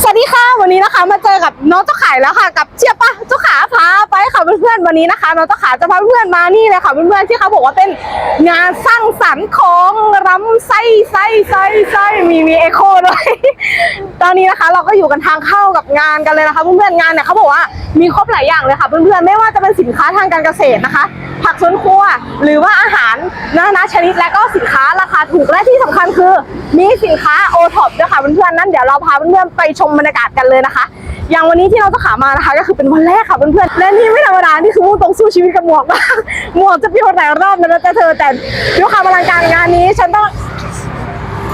สวัสดีค่ะ วันนี้นะคะมาเจอกับน้องเจ้าขายแล้วค่ะ กับเชียบปะเจ้าขาพาไปค่ะเพื่อนๆวันนี้นะคะน้องเจ้าขาจะพาเพื่อนมานี่เลยค่ะเพื่อนๆที่เขาบอกว่าเป็นงานสร้างสรรค์ของรำไส้ไส้ไส้ไส้มีมีเอโคด้วยตอนนี้นะคะ เราก็อยู่กันทางเข้ากับงานกันเลยนะคะเพื่อนๆงานเนี่ยเขาบอกว่ามีครบหลายอย่างเลยค่ะเพื่อนๆไม่ว่าจะเป็นสินค้าทางการเกษตรนะคะ ผักสวนครัวหรือว่าอาหารนานาชนิดและก็สินค้าราคาถูกและที่สำคัญคือ มีสินค้าโอท็อปด้วยค่ะเพื่อนๆนั่นเดี๋ยวเราพาเพื่อนๆไปชมบรรยากาศกันเลยนะคะ อย่างวันนี้ที่เราจะขามานะคะ ก็คือเป็นวันแรกค่ะเพื่อนๆและนี่ไม่ธรรมดานี่คือมุ่งตรงสู้ชีวิตกับหมวกมากหมวกจะเปรี้ยวหลายรอบแล้วนะแต่เธอแต่ด้วยความอลังการงานนี้ฉันต้อง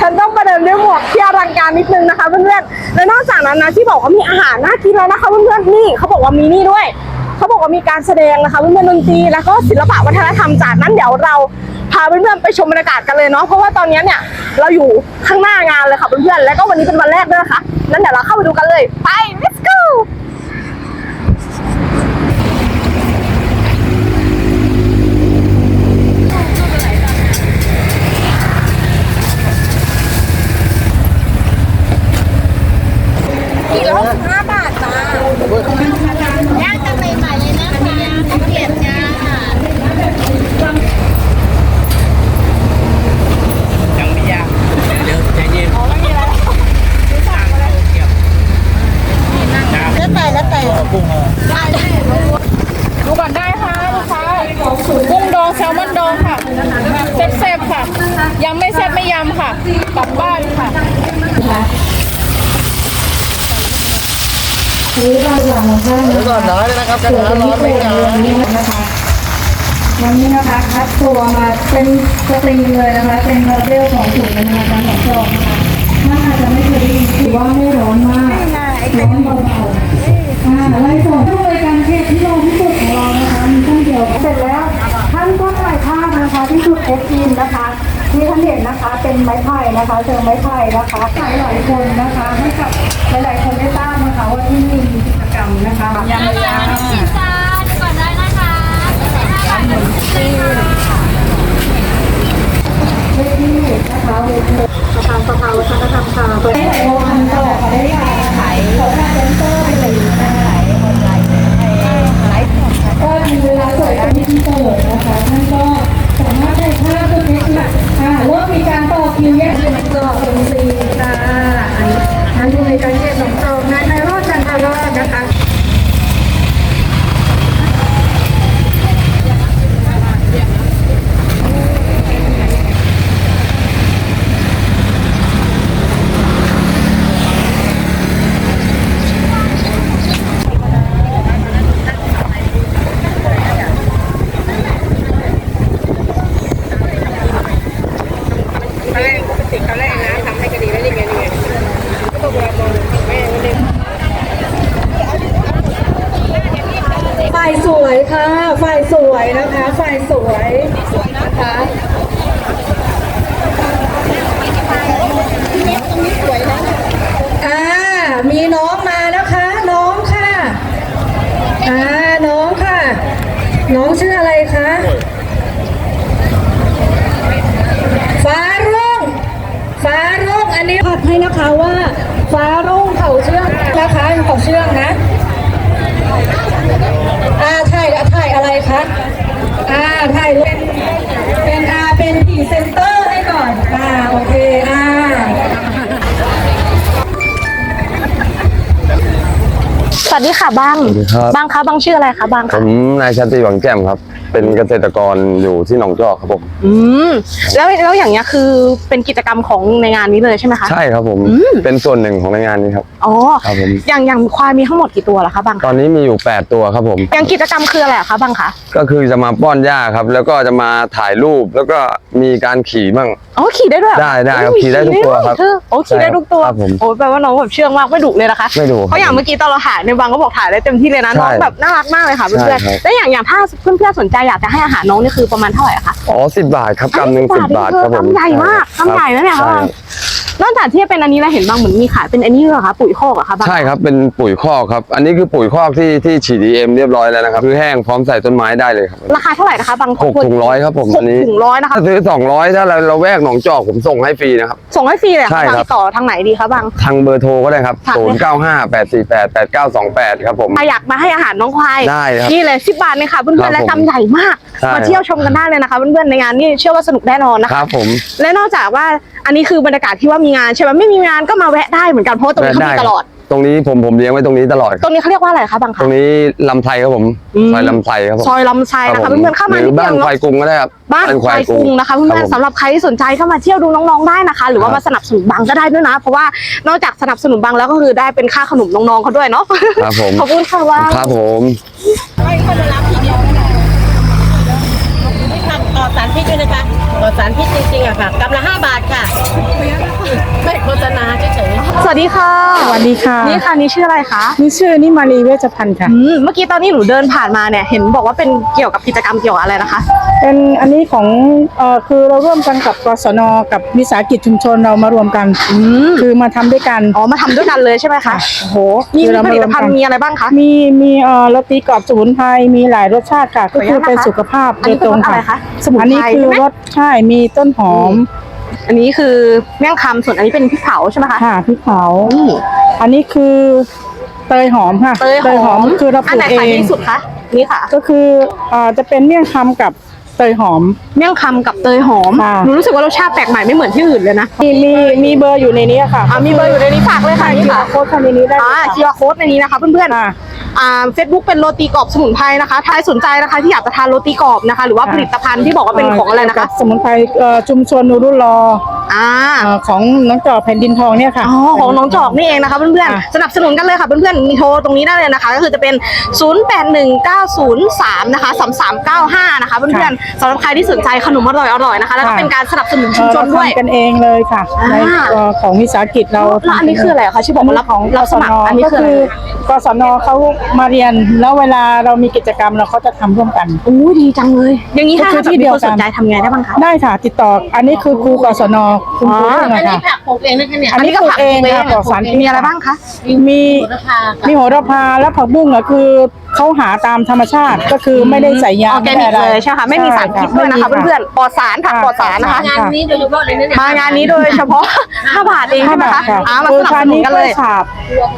ฉันต้องประเดิมด้วยหมวกที่อลังการนิดนึงนะคะเพื่อนๆและนอกจากนั้นนะที่บอกว่ามีอาหารน่ากินแล้วนะคะเพื่อนๆนี่เขาบอกว่ามีนี่ด้วยเขาบอกว่ามีการแสดงนะคะเพื่อนๆดนตรีแล้วก็ศิลปะวัฒนธรรมจากนั้นเดี๋ยวเราาเพื่อนๆไปชมบรรยากาศกันเลยเนาะเพราะว่าตอนนี้เนี่ยเราอยู่ข้างหน้างานเลยค่ะเพื่อนๆแล้วก็วันนี้เป็นวันแรกด้วยนะคะนั้นเดี๋ยวเราเข้าไปดูกันเลยไป let's go กิโลสิบห้าบาทจ้า ย่างกันใหม่ๆเลยนะคะข้าวเกรียบจ้า ยังไม่ยากเดี๋ยวใจเย็น อ๋อไม่มีอะไรแล้ว แล้วแต่แล้วแต่ ดูก่อนได้ค่ะลูกค้ากุ้งดองแซลมอนดองค่ะแซ่บๆค่ะยำไม่แซ่บไม่ยำค่ะกลับบ้านค่ะ เดี๋ยวก่อนน้อยนะ ครับกระทะร้อนไหมครับวันนี้นะคะวันนี้นะคะคัดตัวมาเป็นสตรีมเลยนะคะ เป็นโมเดลของถุงเลยนะคะของจองนะคะถ้าอาจจะไม่เคยได้ยินถือว่าไม่ร้อนมากร้อนเบาๆอ่าไล่ส่งผู้บริการเขตที่รองที่สุดของเรานะคะมีท่านเดียวเสร็จแล้วท่านก็ถ่ายภาพนะคะที่จุดเช็คอินนะคะ ที่ท่านเห็นนะคะเป็นไม้ไผ่นะคะเชิงไม้ไผ่นะคะหลายหลายๆคนนะคะให้กับหลายๆคนได้ทราบนะคะว่าที่นี่มีกิจกรรมนะคะยามเช้าชิมจ้าดูก่อนได้นะคะห้าบาทเป็นซีเวทีนะคะเวทีสภาสภาวัฒนธรรมค่ะเปิดให้โรงงานตลอดได้ยาวขายขอค่าเซ็นเตอร์ไปเลยนะคะขายออนไลน์ไลฟ์ก็มีเวลาสวยเป็นพิธีเปิดนะคะท่านก็ สามารถถ่ายภาพตัวนี้ค่ะอ่าเริ่มมีการต่อคิวแยกเป็นจอเป็นซีค่ะอันนี้ท่านผู้ในการเก็บของจองนายไพโรจน์จันทรอดนะคะ ฝ่ายสวยค่ะ ฝ่ายสวยนะคะ ฝ่ายสวยนะคะอ่า มีน้องมานะคะ น้องค่ะ อ่า น้องค่ะ น้องชื่ออะไรคะ ฟ้ารุ่ง ฟ้ารุ่ง อันนี้ผัด ให้นะคะว่าฟ้ารุ่งเขาเชื่องนะคะเขาเชื่องนะอ่าถ่ายถ่ายอะไรคะอ่าถ่ายเป็นเป็นอ่าเป็นพรีเซนเตอร์ให้ก่อนอ่าโอเคอ่าสวัสดีค่ะบังสวัสดีครับบังคะบังชื่ออะไรคะบังผคะมนายชันติหวังแจ่มครับ เป็นเกษตรกรอยู่ที่หนองจอกครับผมอืมแล้วแล้วอย่างเงี้ยคือเป็นกิจกรรมของในงานนี้เลยใช่ไหมคะ ใช่ครับผม อืม เป็นส่วนหนึ่งของในงานนี้ครับ อ๋อครับผม อย่างอย่างควายมีทั้งหมดกี่ตัวเหรอคะบังตอนนี้มีอยู่ 8 ตัวครับผม อย่างกิจกรรมคืออะไรอะคะบังคะก็คือจะมาป้อนหญ้าครับ แล้วก็จะมาถ่ายรูปแล้วก็มีการขี่บ้าง อ๋อขี่ได้ด้วยเหอได้ได้ครับมีขี่ได้ทุกตัวครับเธอโอ้ขี่ได้ทุกตัวครับผม โอ้แปลว่าน้องแบบเชื่องมากไม่ดุเลยนะคะ ไม่ดุเพราะอย่างเมื่อกี้ตอนเราถ่ายในบังก็บอกถ่ายได้เต็มที่เลยนะใช่น้องแบบน่ารักมากเลยค่ะเพื่อนใช่ครับ ๆแล้วอย่างอย่างถ้าเพื่อนๆสนใจอยากจะให้อาหารน้องนี่คือประมาณเท่าไหร่อะคะอ๋อสิบบาทครับกำหนึ่งสิบบาทครับผมกำใหญ่มากกำใหญ่นะเนี่ยใช่ครับครับ นอกจากที่จะเป็นอันนี้แล้วเห็นบางเหมือนมีขายเป็นอันนี้ด้วยเหรอคะปุ๋ยคอกเหรอคะบางใช่ครับเป็นปุ๋ยคอกครับ อันนี้คือปุ๋ยคอกที่ที่ฉีด EM เรียบร้อยแล้วนะครับคือแห้งพร้อมใส่ต้นไม้ได้เลยครับราคาเท่าไหร่นะคะบางหกถุงร้อยครับผมหอักนนี้ถุงร้อยนะคะถ้าซื้อสองร้อยถ้าเราเราแวกหนองจอกผมส่งให้ฟรีนะครับ ส่งให้ฟรีเลยเหรอใช่คะครับบางต่อทางไหนดีคะบาง ทางเบอร์โทรก็ได้ครับค่ะ0 9 5 8 4 8 8 9 2 8ครับผม ใครอยากมาให้อาหารน้องควายได้ครับนี่เลยสิบบาทเลยค่ะเพื่ครัอนบๆและผมกำใหญ่มากใช่ มาเที่ยวชมกันได้เลยนะคะเพื่อนๆในงานนี่เชื่อว่าสนุกแน่นอนนะคคะ รับผม และนอกจากว่าอันนี้คือบรรยากาศที่ว่ามีงานใช่ไหมไม่มีงานก็มาแวะได้เหมือนกันเพราะว่าตรงนี้เขาได้มีคตรับลอด ตรงนี้ผมผมเลี้ยงไว้ตรงนี้ตลอดตรงนี้เขาเรียกว่าอะไรคะบางตคะ รงนี้ลำไทรครับผมอืม ซอยลำไทรครับผมซอยลำไส้นะรัคะบผมเพื่อนๆเข้ามาหรืนิอดบ้าเดีนยวควายเนาะกรุงก็ได้ครับบ้านควายกรุงนะคะเพื่อนๆสำหรับใครที่สนใจเข้ามาเที่ยวดูน้องๆได้นะคะ หรือว่าครับมาสนับสนุนบังก็ได้ด้วยนะ เพราะว่านอกจากสนับสนุนบังแล้วก็คือได้เป็นค่าขนมน้องๆเขาด้วยเนาะครับผม ขอบคุณค่ะว่า ครับผมทำปลอด สารพิษด้วยนะคะปลอดสารพิษจริงๆอะค่ะกำละห้าบาทค่ะ ไม่โฆษณาเฉยๆ สวัสดีค่ะสวัสดีค่ะ นี่ค่ะนี่ชื่ออะไรคะนี่ชื่อนิมารีเวชพันธ์ค่ะอืมเมื่อกี้ตอนนี้หนูเดินผ่านมาเนี่ยเห็นบอกว่าเป็นเกี่ยวกับกิจกรรมเกี่ยวกับอะไรนะคะ เป็นอันนี้ของเอ่อคือเราร่วมกันกับกศนกับวิสาหกิจชุมชนเรามารวมกันอืมคือมาทำด้วยกันอ๋อมาทำด้วยกันเลยใช่ไหมคะโอ้โหมีคือมีเราผมาลิรตวมภัณกันฑ์มีอะไรบ้างคะ มีมีเอ่อโรตีกรอบสมุนไพรมีหลายรสชาติค่ะ ก็คือเป็นสุขภาพอันโดนี้ยคืตอรรงสอะไรค่ะคะสมุนอันนี้ไพรคือใช่ไหม รสใช่มีต้นหอม อันนี้คือแม่งคำส่วนอันนี้เป็นพริกเผาใช่ไหมคะ ค่ะพริกเผาอืมอันนี้คือเตยหอมค่ะเตยหอมคือเราปอันลูไหนกเอขายง ดีสุดคะ นี่ค่ะ ก็คือเอ่อจะเป็นเมี่ยงคำกับ เตยหอม เมี่ยงคำกับเตยหอม ค่ะ หนูรู้สึกว่ารสชาติแปลกใหม่ไม่เหมือนที่อื่นเลยนะมีมีมีเบอร์อยู่ในนี้ค่ะอ่ามีเบอร์อยู่ในนี้ฝากเลยค่ะนี่ค่ะค่ะโค้ดค่ะในนี้ได้อ่าเลยคีค่ะร์โค้ดในนี้นะคะเพื่อนค่ะๆอ่าเฟซบุ๊กเป็นโรตีกรอบสมุนไพรนะคะถ้าใครสนใจนะคะที่อยากจะทานโรตีกรอบนะคะ หรือว่าค่ะผลิตภัณฑ์ที่บอกว่าเป็นของอะไรนะคะเกี่ยวกับสมุนไพรเอ่อชุมชนนูรุลออ่า เอ่อของน้องจอกแผ่นดินทองเนี่ยค่ะ อ๋อ ของน้องจอกนี่เองนะคะเพื่อนค่ะๆ สนับสนุนกันเลยค่ะเพื่อนๆ มีโทรตรงนี้ได้เลยนะคะ ก็คือจะเป็น 081903นะคะ3395 นะคะเพื่อนๆสำหรับใครที่สนใจขนมอร่อยๆนะคะ แล้วก็เป็นการสนับสนุนชุมชนด้วยเอ่อเราทำกันเองเลยค่ะอ่า ในเอ่อของวิสาหกิจเราแล้วอันนี้คืออะไรคะชื่อบอกว่ารับของรับสมัครอันนี้ก็คืออะไร คือกศนเขามาเรียนแล้วเวลาเรามีกิจกรรมเราเขาจะทำร่วมกัน โอ้ยดีจังเลย อย่างนี้ถ้าก็คือแบบที่มีเดียวคนกัน สนใจทำไงได้บ้างคะ ได้ค่ะ ติดต่ออันนี้คือครูกศนคุณครูอ๋อเองอันนะนี้คะผักปลูกเองนะคะเนี่ยอันนี้ปลูกเองค่ะปลอดสารพิษมีอะไรบ้างคะ มีโหระพาค่ะมีโหระพาและผักบุ้งอะคือ เขาหาตามธรรมชาติก็คือไม่ได้ใส่ยาออร์แกนิกเลยใช่ไหมคะไม่มีสารพิษด้วยนะคะเพื่อนๆปลอดสารค่ะปลอดสารนะคะ งานนี้โดยเฉพาะเลยนะเนี่ยมางานนี้โดยเฉพาะ 5 บาทเองใช่ไหมคะค่ะอ่ามาคืสนับสนุนกันเลยกล้วยฉาบ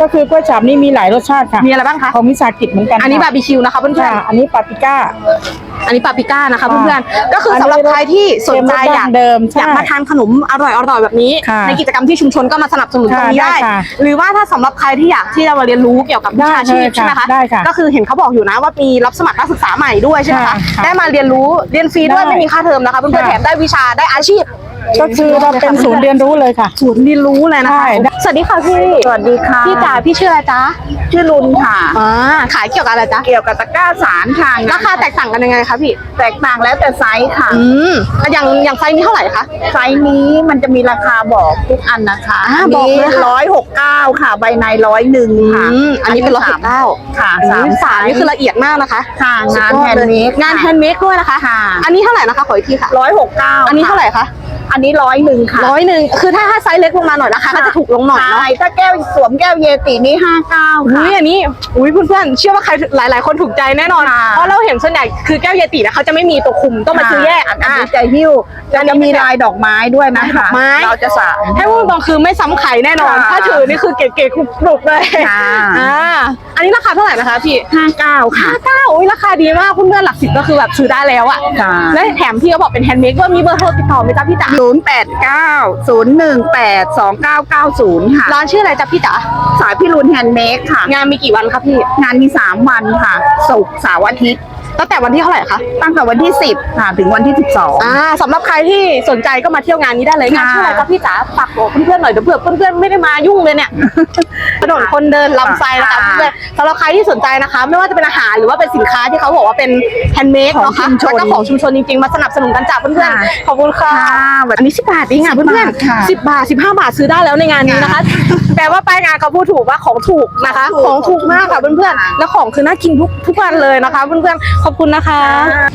ก็คือกล้วยฉาบนี่มีหลายรสชาติค่ะมีอะไรบ้างคะของวิสาหกิจเหมือนกันอันนี้บาค่ะร์บีคิวนะคะเพื่อนค่ะอันนี้ปาปริก้าๆอันนี้ปาปริก้านะคะเพื่อนๆก็คือสำหรับใครที่สนใจอยากเดิมใช่อยากมาทานขนมอร่อยๆแบบนี้ค่ะในกิจกรรมที่ชุมชนก็มาสนับสนุนตรงนี้ค่ะได้ได้ค่ะหรือว่าถ้าสำหรับใครที่อยากที่จะมาเรียนรู้เกี่ยวกับวิชาชีพได้เลยค่ะใช่ไหมคะได้ค่ะก็คือเห็นเขาบอกอยู่นะว่ามีรับสมัครนักศึกษาใหม่ด้วยใช่ไหมคะค่ะค่ะได้มาเรียนรู้เรียนฟรีด้วยได้ไม่มีค่าเทอมนะคะเพื่อนๆค่ะแถมได้วิชาได้อาชีพ ก็คือเราเป็นศูนย์เรียนรู้เลยค่ะ ศูนย์เรียนรู้เลยนะคะ ใช่ สวัสดีค่ะพี่ สวัสดีค่ะ พี่จ๋าพี่ชื่ออะไรจ๊ะชื่อลุนค่ะ อ่าขายเกี่ยวกับอะไรจ๊ะ เกี่ยวกับตะกร้าสารค่ะราคาแตกต่างกันยังไงคะพี่ แตกต่างแล้วแต่ไซส์ค่ะ อืมอย่างอย่างไซส์นี้เท่าไหร่คะ ไซส์นี้มันจะมีราคาบอกทุกอันนะคะอ่าอันบอกนี้เลยค่ะ ร้อยหกเก้าค่ะ ใบในร้อยหนึ่งค่ะอืมอันนี้เป็นร้อยหกเก้าค่ะสาสามมสามนี่คือละเอียดมากนะคะค่ะงานสุแฮยอดนเลยด์เมดงานแฮนด์เมดด้วยนะคะ ค่ะอันนี้เท่าไหร่นะคะขออีกทีค่ะ ร้อยหกเก้าอันนี้เท่าไหร่คะอันนี้ร้อยหนึ่งค่ะร้อยหนึ่งคือถ้าถ้าไซส์เล็กลงมาหน่อยนะคะก็จะถูกลงหน่อยเนาะใช่ถ้าแก้วสวมแก้วเยตินี่ห้าเก้าอุ้ค่ะยอันนี้อุ้ยเพื่อนๆเชื่อว่าใครหลาย ๆ คนถูกใจแน่นอนค่ะเพราะเราเห็นส่วนใหญ่คือแก้วเยตินะเขาจะไม่มีตัวคุมต้องมาซื้อแยกอันอ่านี้จะหิ้วอันนี้จะมีลายดอกไม้ด้วยนะดอคะกไม้เราจะสระให้พูดตรงคือไม่ซ้ำไข่แน่นอนค่ะถ้าถือนี่คือเก๋ๆกรุบๆเลยค่ะอ่าอั นนี้ราคาเท่าไหร่นะคะพี่ห้าเก้าค่ะห้าเก้าอุ้ยราคาดีมากเพื่อนๆหลักสิบก็คือแบบซื้อได้แล้วอะค่ะและแถมพี่ก็บอกเป็นแฮนด์เมดด้วยมีเบอร์โทรติดต่อไหมจ๊ะพี่จ๋าศูนย์แปดเก้าศูนย์หนึ่งแปดสองเก้าเก้าศูนย์ค่ะ ร้านชื่ออะไรจ๊ะพี่จ๋าสายพิรุณแฮนด์เมดค่ะ งานมีกี่วันคะพี่ งานมี3วันค่ะศุกร์เสาร์อาทิตย์ ตั้งแต่วันที่เท่าไหร่คะตั้งแต่วันที่ 10ค่ะถึงวันที่ 12 อ่าสำหรับใครที่สนใจก็มาเที่ยวงานนี้ได้เลยงานค่ะ ชื่ออะไรจ๊ะพี่จ๋าฝากบอกเพื่อนๆหน่อยเดี๋ยวเผื่อเพื่อนๆไม่ได้มายุ่งเลยเนี่ย ถนนคนเดินลำไส้นะคะค่ะเพื่อนๆสำหรับใครที่สนใจนะคะ ไม่ว่าจะเป็นอาหารหรือว่าเป็นสินค้าที่เขาบอกว่าเป็นแฮนด์เมดของเนาะค่ะชุมชนแล้วก็ของชุมชนจริงๆมาสนับสนุนกันจากเพื่อนค่ะๆขอบคุณค่ะค่ะอันนี้สิบบาทเองอะเพื่อน10ค่ะๆสิบบาทสิบห้าบาทซื้อได้แล้วในงานนี้นะคะ แปลว่าป้ายงานเขาพูดถูกว่าของถูกนะคะของถูกมากค่ะเพื่อนๆแล้วของคือน่ากินทุกทุกวันเลยนะคะ เพื่อนๆขอบคุณนะคะ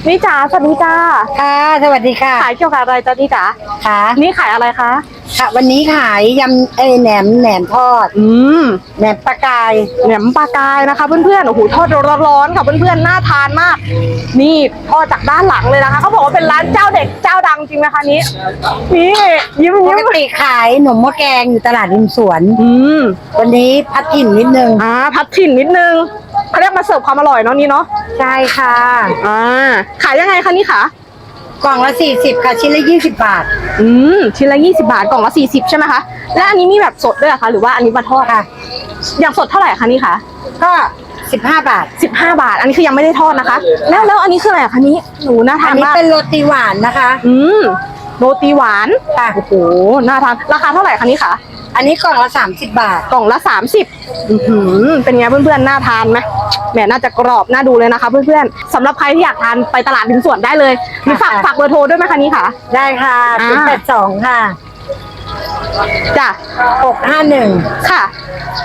นี่จ๋าสวัสดีจ้าค่ะ สวัสดีค่ะ ขายเกี่ยวกับอะไรจ๊ะนี่จ๋าค่ะนี่ขายอะไรคะค่ะ วันนี้ขายยำเอยแหนมแหนมทอด อืมแหนมปลากายแหนมปลากายนะคะ เพื่อนๆโอ้โหทอดร้อนๆค่ะเพื่อนๆน่าทานมาก นี่ทอดจากด้านหลังเลยนะคะเขาบอกว่าเป็นร้านเจ้าเด็กเจ้าดังจริงนะคะนี้นี่ยิ้มปยิ้กมติขายหนมหม้อแกงอยู่ตลาดริมสวน อืมวันนี้พัดถิ่นนิดนึงอ่าพัดถิ่นนิดนึง เขาเรียกมาเสิร์ฟความอร่อยเนาะนี่เนาะใช่ค่ะ อ่าขายยังไงคะนี่คะกล่องละสี่สิบค่ะ ชิ้นละยี่สิบบาท อืมชิ้นละ20บาทกล่องละ40ใช่ไหมคะและอันนี้มีแบบสดด้วยเหรอคะหรือว่าอันนี้มาทอดค่ะ อย่างสดเท่าไหร่คะนี่คะก็สิบห้าบาท15บาท อันนี้คือยังไม่ได้ทอดนะคะ แล้วแล้วอันนี้คืออะไรอะคะนี้หนูน่าทาอันนนี้มากเป็นโรตีหวานนะคะ อืมโรตีหวานค่ะ โอ้โหน่าทานราคาเท่าไหร่คะนี่คะอันนี้กล่องละสามสิบบาท กล่องละ30อื้อหือเป็นไงเพื่อนๆน่าทานไหม แหมน่าจะกรอบน่าดูเลยนะคะ เพื่อนๆสำหรับใครที่อยากทานไปตลาดดินสวนได้เลยมีฝากค่ะฝากเบอร์โทรด้วยไหมคะนี่ค่ะ ได้ค่ะอ่าเป็นแปดสองค่ะจ้ะหกห้าหนึ่งค่ะ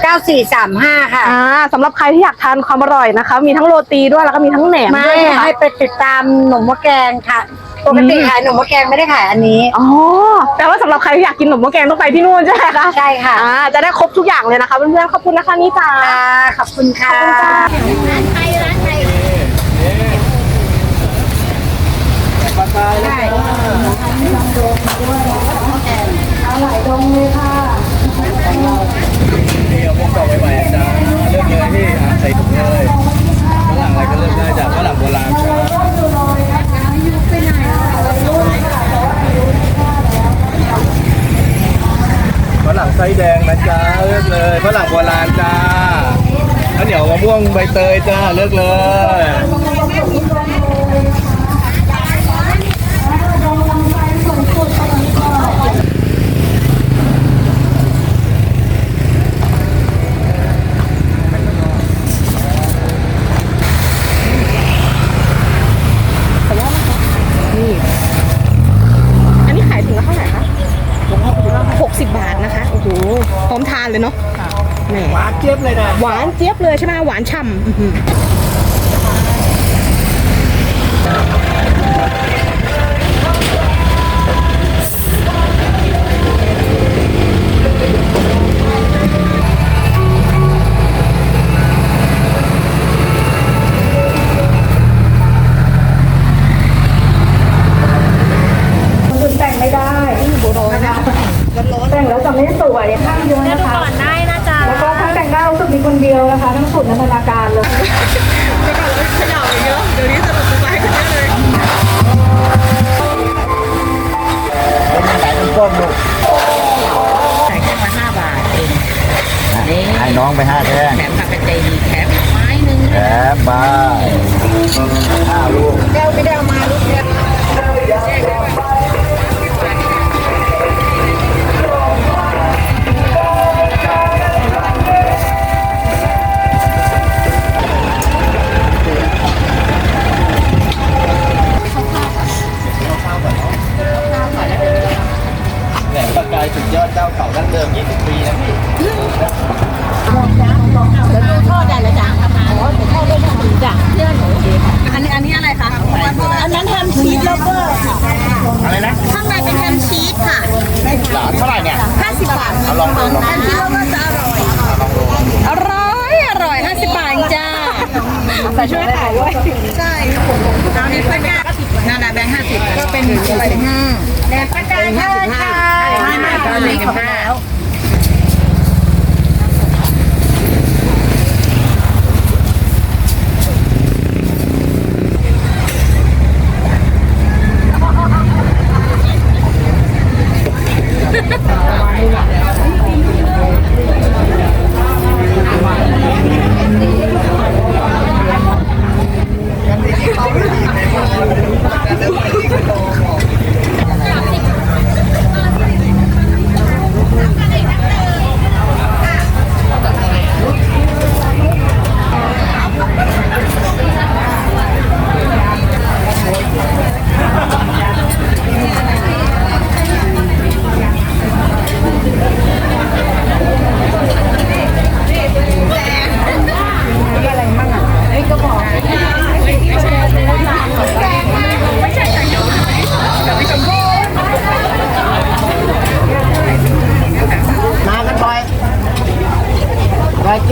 เก้าสี่สามห้าค่ะ อ่าสำหรับใครที่อยากทานความอร่อยนะคะ มีทั้งโรตีด้วยแล้วก็มีทั้งแหนมไม่ด้วยนะคะให้ไปติดตามหนมหม้อแกงค่ะ ปกติอืมขายหนมหม้อแกงไม่ได้ขายอันนี้ อ๋อแต่ว่าสำหรับใครที่อยากกินขนมหม้อแกงต้องไปที่นู่นใช่ไหมคะใช่ค่ะ อ่าจะได้ครบทุกอย่างเลยนะคะเพื่อนๆขอบคุณนะคะนี่จ้าค่ะขอบคุณค่ะนี่เอาพวกกรอบใหม่ๆจ้าเลือกเลยพี่อะใส่ถุงเลยฝรั่งอะไรก็เลือกได้จากฝรั่งโบราณจ้าฝรั่งไส้แดงนะจ้าเลือกเลยฝรั่งโบราณจ้าข้าวเหนียวมะม่วงใบเตยจ้า เลือกเลย ฉ่ำ แถมมาห้าลูกแหลมปากกายสุดยอดเจ้าเก่าดั้งเดิม 20 ปีนะพี่ ทอดได้แล้วจ้ะอ๋อแต่ทอดได้แค่หมู จ้ะเชื่อหนูอันนี้อันนี้อะไรคะอันนั้นแฮมชีสแล้วก็ค่ะอะไรนะข้างในเป็นแฮมชีสค่ะหลานเท่าไหร่เนี่ย50บาทเอาลองดูลองแฮมชีสแล้วก็จะอร่อย อร่อยอร่อย50บาทจ้าใส่ช่วยขายด้วยใช่เอานี่เป็นนานาแบงค์50ก็เป็น45แดงปากกาห้าค่ะไม่ไม่ตอนนี้ของแล้ว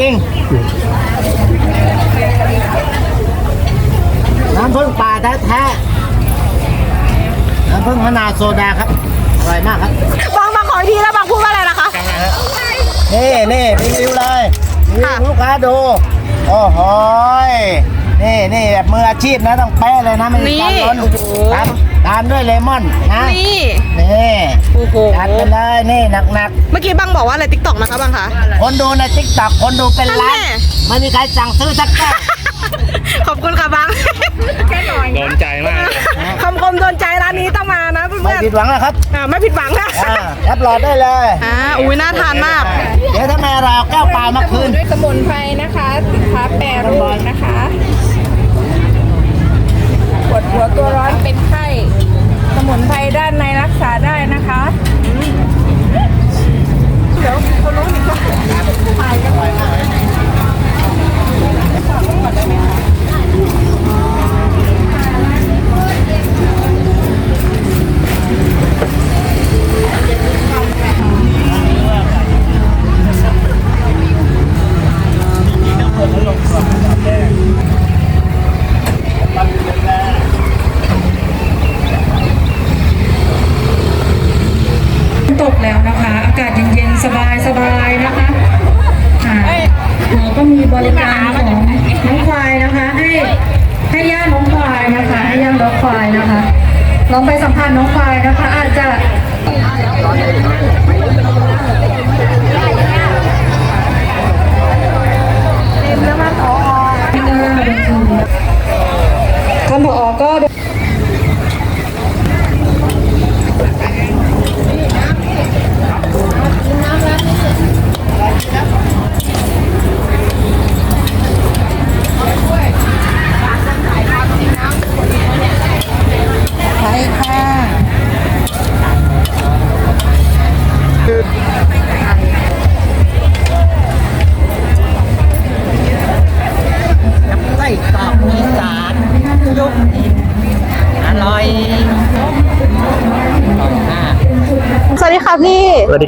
เริง น้ำผึ้งป่าแท้ๆน้ำผึ้งมะนาวโซดาครับ อร่อยมากครับ บางบางขออีกทีแล้วบางพูดว่าอะไรนะคะ นี่นี่รีวิวเลยรีวิว ค่ะ ลูกค้าดู โอ้โหย นี่นี่แบบมืออาชีพนะต้องเป๊ะเลยนะไม่มีการล้นตามตามด้วยเลมอนนะนี่นี่โอ้โหจัดไปเลยนี่หนักเมื่อกี้บางบอกว่าอะไรติ๊กต็อกนะคะบางคะๆคนดูในทิกตอกคนดูเป็นล้านนั่นแน่ไม่มีใครสั่งซื้อสักแก้วขอบคุณค่ะบางโดนใจมากคำคมโดนใจร้านนี้ต้องมานะเพื่ไม่อนผิดหวังนะครับๆอ่าไม่ผิดหวังนะอ่าแอปโหลดได้เลยอ่าอุ้ยน่าทานมาก เดี๋ยวถ้าแม่เราเอาแก้วเปล่ามาคืนด้วยสมุนไพรนะคะสินค้าแปรรูปนะคะปวด หัวตัวร้อนเป็นไข้ สมุนไพรด้านในรักษาได้นะคะเดี๋ยวเขารู้นี่ก็ไปกันไปานผอก็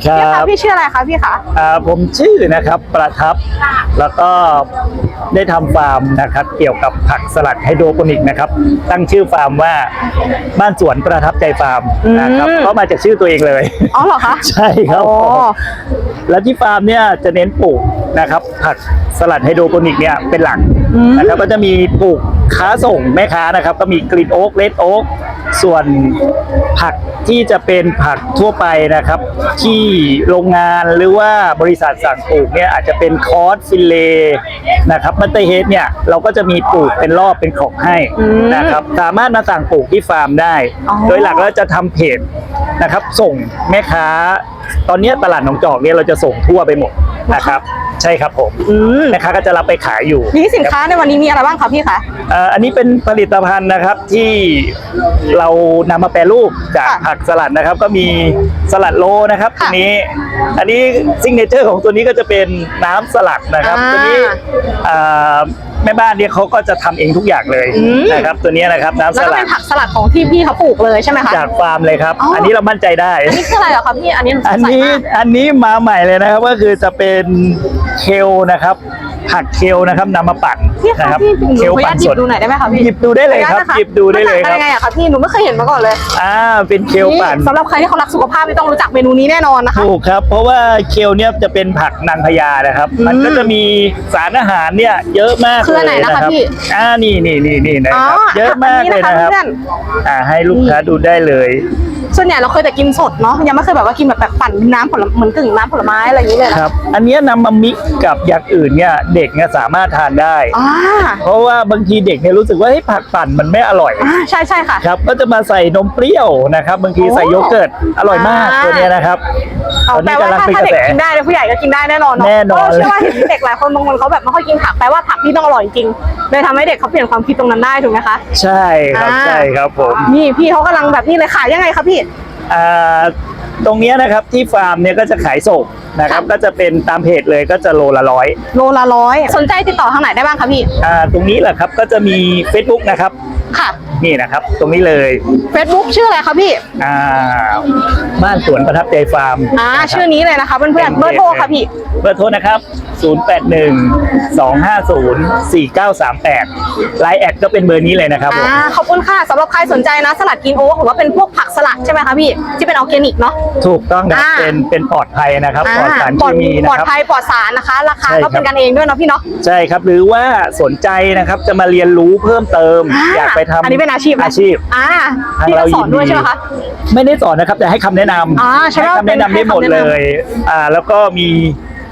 ครัพี่คะบ พี่ชื่ออะไรคะพี่คะอ่าผมชื่อนะครับประทับ แล้วก็ได้ทำฟาร์มนะครับ เกี่ยวกับผักสลัดไฮโดรโปนิกนะครับ ตั้งชื่อฟาร์มว่าบ้านสวนประทับใจฟาร์มนะครับอืมก็มาจากชื่อตัวเองเลย อ๋อเหรอคะ ใช่ครับโอ้แล้วที่ฟาร์มเนี่ยจะเน้นปลูกนะครับ ผักสลัดไฮโดรโปนิกเนี่ยเป็นหลักนะครับก็จะมีปลูก ค้าส่งแม่ค้านะครับ ก็มีกรีนโอ๊กเลดโอ๊กส่วนผักที่จะเป็นผักทั่วไปนะครับ ที่โรงงานหรือว่าบริษัทสั่งปลูกเนี่ยอาจจะเป็นคอร์สฟิลเลนะครับมัตเตอร์เฮดเนี่ยเราก็จะมีปลูกเป็นรอบเป็นของให้นะครับสามารถมาสั่งปลูกที่ฟาร์มได้อ๋อโดยหลักแล้วจะทำเพจนะครับ ส่งแม่ค้า ตอนนี้ตลาดหนองจอกเนี่ยเราจะส่งทั่วไปหมดนะครับ ใช่ครับผมอืมแม่ค้าก็จะรับไปขายอยู่นี่สินค้าในวันนี้มีอะไรบ้างคะพี่คะเอ่ออันนี้เป็นผลิตภัณฑ์นะครับที่เรานำมาแปรรูปจากค่ะผักสลัดนะครับ ก็มีสลัดโลนะครับค่ะตัวนี้ อันนี้ซิงเนเจอร์ของตัวนี้ก็จะเป็นน้ำสลัดนะครับอ่า ตัวนี้เอ่อ แม่บ้านเนี่ยเขาก็จะทำเองทุกอย่างเลยอืม นะครับ ตัวนี้นะครับน้ำแล้สวก็ลัเป็ดนผักสลัดของที่พี่เขาปลูกเลยใช่ไหมคะ จากฟาร์มเลยครับ อ๋ออั อันนี้เรามั่นใจได้ อันนี้คืออะไรเหรอคะพี่ อันนี้หนูสอันงสัยนี้มากอันนี้มาใหม่เลยนะครับก็คือจะเป็นเคลนะครับ ผักเคลนะครับนำมาปั่นพี่คะนะครับพี่หนูเคลขออนุญาปั่ตนหยิสบดดูหน่อยได้ไหมคะพี่หยิบดูได้เลยครับ ขออนุญาตนะะหยิบดูได้เลยมันครับต่างกันยังไงอะคะพี่หนูไม่เคยเห็นมาก่อนเลยอ่าเป็นเคลปั่นสำหรับใครที่เขารักสุขภาพไม่ต้องรู้จักเมนูนี้แน่นอนนะคะ ถูกครับ เพราะว่าเคลเนี่ยจะเป็นผักนางพญานะครับ อืมมันก็จะมีสารอาหารเนี่ยเยอะมากคืออันไหนเลยนะคะนะครับพี่ อ่านี่นี่นี่นี่นะครับอ๋อเยอะมากเลยอันนี้นะนะคะครับ เพื่อน อ่าให้ลูกค้าดูได้เลย ส่วนใหญ่เราเคยแต่กินสดเนาะยังไม่เคยแบบว่ากินแบบแบบปั่นน้ำผลเหมือนกึ่งน้ำผลไม้อะไรอย่างนี้เลยคนะรับ อันเนี้ยนำมามิกกับอย่างอื่นเนี่ยเด็กเนี่ยสามารถทานได้ อ่าเพราะว่าบางทีเด็กเนี่ยรู้สึกว่าเฮ้ยผักปั่นมันไม่อร่อยอ่าใช่ใช่ค่ะ ครับ ก็จะมาใส่นมเปรี้ยวนะครับบางทีใส่โยเกิร์ตอร่อยมากอ่า ตัวเนี้ยนะครับเอาตอนแปลนี้ว่ากำลังถ้าเป็นถ้ากระเด็กแสกินได้เนี่ยผู้ใหญ่ก็กินได้แน่นอนเนาะแน่นอนเพราะเชื่อว่าเห็นเด็กหลายคนบางคนเขาแบบไม่ค่อยกินผักแปลว่าผักที่ต้องอร่อยจริงเลยทำให้เด็กเขาเปลี่ยนความคิดตรงนั้นได้ถูกไหมคะ ใช่ครับอ่า ใช่ครับผม นี่พี่เขากำลังแบบนี้เลยขายยังไงคะพี่อ่า ตรงเนี้ยนะครับที่ฟาร์มเนี่ยก็จะขายส่งนะครับก็จะเป็นตามเพจเลยก็จะโลละร้อยโลละร้อยสนใจติดต่อทางไหนได้บ้างคะพี่อ่าตรงนี้แหละครับก็จะมี Facebook นะครับ ค่ะ นี่นะครับ ตรงนี้เลยเฟซบุ๊กชื่ออะไรคะพี่ อ่า บ้านสวนประทับใจฟาร์มอ่านะครับชื่อนี้เลยนะคะเพื่อนๆเบอร์โทรค่ะพี่ เบอร์โทรนะครับ 081-250-4938ไลน์แอดก็เป็นเบอร์นี้เลยนะครับผมอ่า ขอบคุณค่ะสำหรับใครสนใจนะ สลัดกินโอ๊กหรือว่าเป็นพวกผักสลัดใช่ไหมคะพี่ ที่เป็นออร์แกนิกเนาะ ถูกต้องครับอ่า เป็นเป็นปลอดภัยนะครับ ปลอดสารปเคลอดมีปนะลอดครับ ภัยปลอดสารนะคะ ราคาใช่ก็เป็นครับกันเองด้วยเนาะพี่เนาะ ใช่ครับหรือว่าสนใจนะครับจะมาเรียนรู้เพิ่มเติม อ่าอยากไปทำอันนี้เป็นอาชีพไหมอาชีพอ่าทางพี่เราก็สอนด้วยยินดีใช่ไหมคะไม่ได้สอนนะครับแต่ให้คำแนะนำอ่าใช่ให้ว่าคำแนะนำได้หมดเป็นให้เลคำแนะนำยอ่าแล้วก็มี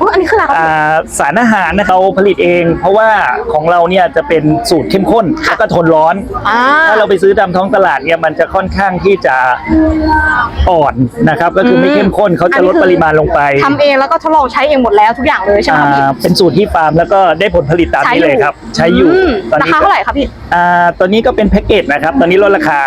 อุ๊ยอันนี้คืออะไรคะอ่าสารอาหารนะเราผลิตเอง เพราะว่าของเราเนี่ยจะเป็นสูตรเข้มข้นแล้วก็ทนร้อน อ่า ถ้าเราไปซื้อตามท้องตลาดเนี่ยมันจะค่อนข้างที่จะอ่อนนะครับ ก็คือไม่เข้มข้นเขาจะลดปริมาณลงไปทำเองแล้วก็ทดลองใช้เองหมดแล้วทุกอย่างเลยใช่ไหมอ่าคะพี่ เป็นสูตรที่ฟาร์มแล้วก็ได้ผลผลิตตามนี้เลยครับ ใช้อยู่มตอนรานี้คาก็ เท่าไหร่คะพี่ อ่าตัวนี้ก็เป็นแพ็กเกจนะครับ ตอนนี้ลดราคา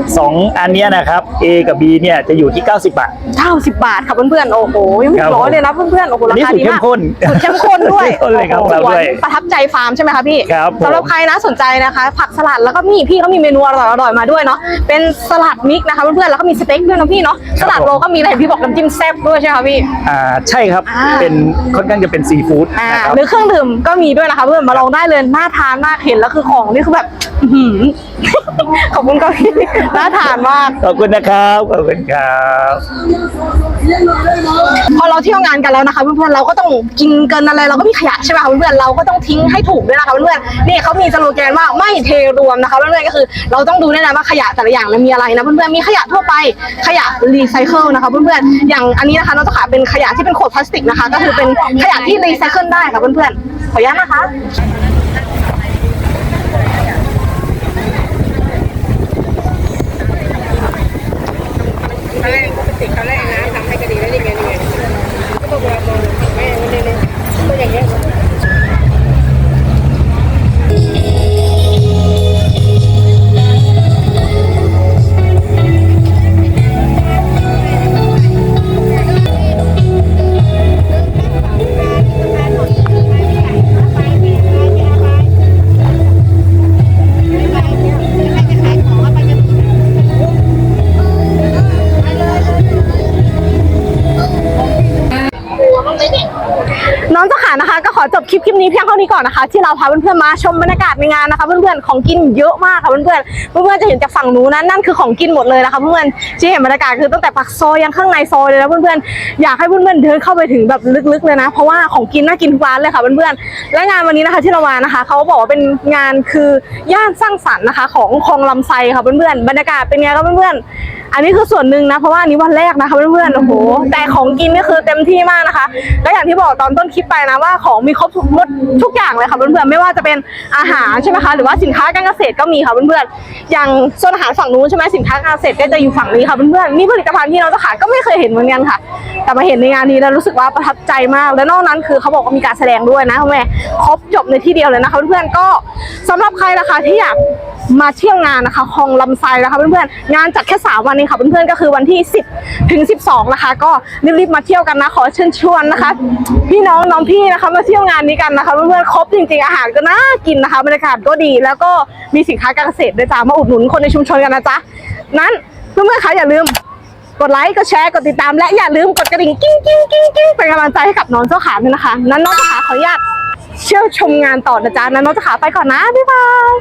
2 อันเนี้ยนะครับ A กับ B เนี่ยจะอยู่ที่ 90 บาท 90 บาทค่ะเพื่อนๆ โอ้โหยังไม่ครับร้อยเลยนะเพื่อนๆ โอ้โหอัรานนี้คาสูตรดีมากเข้มข้นสูตรเข้มข้นด้วยเข้มข้นเลยครับโอ้โหเราด้วย ประทับใจฟาร์มใช่ไหมคะพี่ครับผม สำหรับใครนะสนใจนะคะ ผักสลัดแล้วก็มีพี่เขามีเมนูอร่อยๆมาด้วยเนาะเป็นสลัดมิกซ์นะคะเพื่อนๆแล้วก็มีสเต็กด้วยนะพี่เนาะสลัดโรลก็มีอะไรพี่บอกน้ำจิ้มแซ่บด้วยใช่ไหมคะพี่ อ่าใช่ครับ อ่า เป็นค่อนข้างจะเป็นซีฟู้ดอ่านะครับ หรือเครื่องดื่มก็มีด้วยนะคะเพื่อนมาลองได้เลยน่าทานมากเห็นแล้วคือของนี่คือแบบอื้อหือ ขอบคุณค่ะพี่น่าทานมาก ขอบคุณนะครับ ขอบคุณครับ พอเราเที่ยวงานกันแล้วนะคะเพื่อนๆเราก็ต้องกินเกินอะไรเราก็มีขยะใช่ไหมคะเพื่อนๆเราก็ต้องทิ้งให้ถูกด้วยนะคะเพื่อนๆนี่เขามีสโลแกนว่าไม่เทรวมนะคะเพื่อนๆก็คือ เราต้องดูด้วยนะว่าขยะแต่ละอย่างเนี่ยมีอะไรนะเพื่อนๆมีขยะทั่วไปขยะรีไซเคิลนะคะเพื่อนๆอย่างอันนี้นะคะน้องจะขาเป็นขยะที่เป็นขวดพลาสติกนะคะ ก็คือเป็นขยะที่รีไซเคิลได้ค่ะเพื่อนๆขออนุญาตนะคะน้อ Gel gel gel. ก่อนนะคะ ที่เราพาเพื่อนๆมาชมบรรยากาศในงานนะคะเพื่อนๆของกินเยอะมากค่ะเพื่อนๆเพื่อนๆจะเห็นจากฝั่งนู้นนะนั่นคือของกินหมดเลยนะคะเพื่อนๆที่เห็นบรรยากาศคือตั้งแต่ปากซอยยังข้างในซอยเลยนะเพื่อนๆอยากให้เพื่อนๆเดินเข้าไปถึงแบบลึกๆเลยนะ เพราะว่าของกินน่ากินทุกร้านเลยค่ะเพื่อนๆและงานวันนี้นะคะที่เรามานะคะเขาบอกว่าเป็นงานคือย่านสร้างสรรค์นะคะ ของคลองลำไซค่ะเพื่อนๆบรรยากาศเป็นไงครับเพื่อนๆอันนี้คือส่วนหนึ่งนะเพราะว่าอันนี้วันแรกนะคะเพื่อนๆโอ้โหแต่ของกินนี่คือเต็มที่มากนะคะและอย่างที่บอกตอนต้นคลิปไปนะว่าของมีครบหมดทุกอย่างเลยค่ะเพื่อนๆไม่ว่าจะเป็นอาหารใช่ไหมคะหรือว่าสินค้าการเกษตรก็มีค่ะเพื่อนๆอย่างโซนอาหารฝั่งนู้นใช่ไหมสินค้าการเกษตรก็จะอยู่ฝั่งนี้ค่ะเพื่อนๆนี่ผลิตภัณฑ์ที่เราจะขายก็ไม่เคยเห็นเหมือนกันค่ะ แต่มาเห็นในงานนี้แล้วรู้สึกว่าประทับใจมาก และนอกนั้นคือเขาบอกว่ามีการแสดงด้วยนะคุณแม่ครบจบในที่เดียวเลยนะคะเพื่อนๆก็สำหรับใครนะคะที่อยากมาเที่ยวงานนะคะคลองลำไซนะคะเพื่อนๆงานจัดแค่3วันเองค่ะเพื่อนๆก็คือวันที่ 10 ถึง 12 นะคะ ก็รีบๆมาเที่ยวกันนะขอเชิญชวนนะคะ พี่น้องน้องพี่นะคะมาเที่ยวงานนี้กันนะคะเพื่อนๆครบจริงๆอาหารก็น่ากินนะคะบรรยากาศก็ดี แล้วก็มีสินค้าการเกษตรด้วยจ้ามาอุดหนุนคนในชุมชนกันนะจ๊ะนั้นเพื่อนๆคะอย่าลืมกดไลค์กดแชร์กดติดตาม และอย่าลืมกดกระดิ่งกิ้งกิ้งกิ้งกิ้งเป็นกำลังใจให้กับน้องเจ้าขาด้วยนะคะ นั้นน้องเจ้าขาขออนุญาตเชี่ยวชมงานต่อนะจ๊ะนั้นน้องเจ้าขาไปก่อนนะบ๊ายบาย